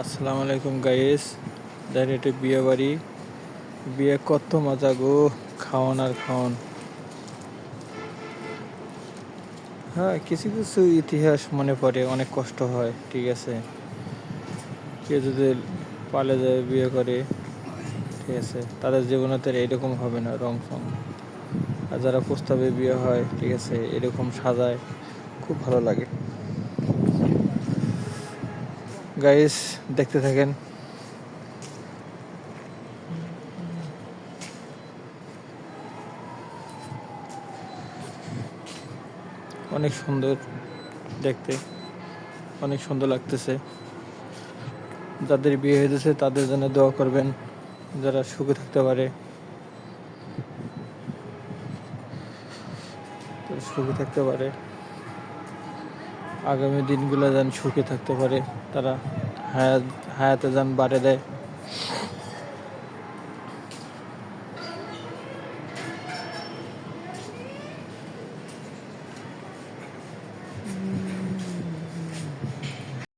আসসালামু আলাইকুম গাইস দেন এটা বিয়ে বাড়ি। বিয়ে কত মজা গো খাওয়ান আর খাওয়ান হ্যাঁ কিছু কিছু ইতিহাস মনে পড়ে, অনেক কষ্ট হয়, ঠিক আছে। কেউ যদি পালে যায় বিয়ে করে, ঠিক আছে। তাদের জীবনে তো আর এরকম হবে না, রং সং আর যারা প্রস্তাবে বিয়ে হয়, ঠিক আছে, এরকম সাজায়, খুব ভালো লাগে। গাইস দেখতে থাকেন। অনেক সুন্দর দেখতে, অনেক সুন্দর লাগতেছে। যাদের বিয়ে হয়েছে তাদের জন্য দোয়া করবেন, যারা সুখে থাকতে পারে। সুখে থাকতে পারে। আগামী দিনগুলো যেন সুখে থাকতে পারে তারা হায়াত হায়াতে যেন বাড়ে দেয়।